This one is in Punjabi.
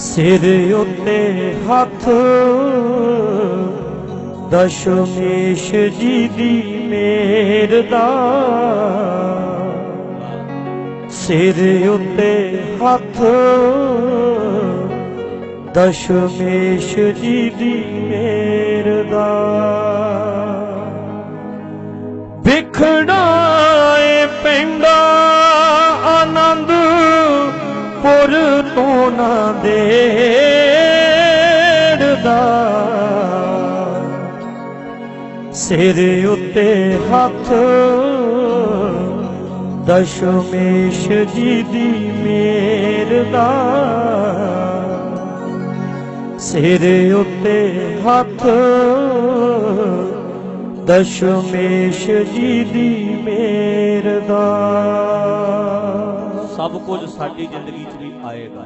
ਸਿਰ ਉੱਤੇ ਹੱਥ। ਦਸ਼ਮੇਸ਼ ਜੀ ਦੀ ਮੇਰ ਦਾ। ਸਿਰ ਉੱਤੇ ਹੱਥ। ਦਸ਼ਮੇਸ਼ ਜੀ ਦੀ ਮੇਰ ਦਾ। ਵਿਖੜਾ ਪੁਰ ਤੋਂ ਨਾ ਦੇੜਦਾ। ਸਿਰ ਉੱਤੇ ਹੱਥ ਦਸ਼ਮੇਸ਼ ਜੀ ਦੀ ਮੇਰ ਦਾ ਸਿਰ ਉੱਤੇ ਹੱਥ ਦਸ਼ਮੇਸ਼ ਜੀ ਦੀ ਮੇਰ ਦਾ ਸਭ ਕੁਝ ਸਾਡੀ ਜ਼ਿੰਦਗੀ 'ਚ ਵੀ ਆਏਗਾ।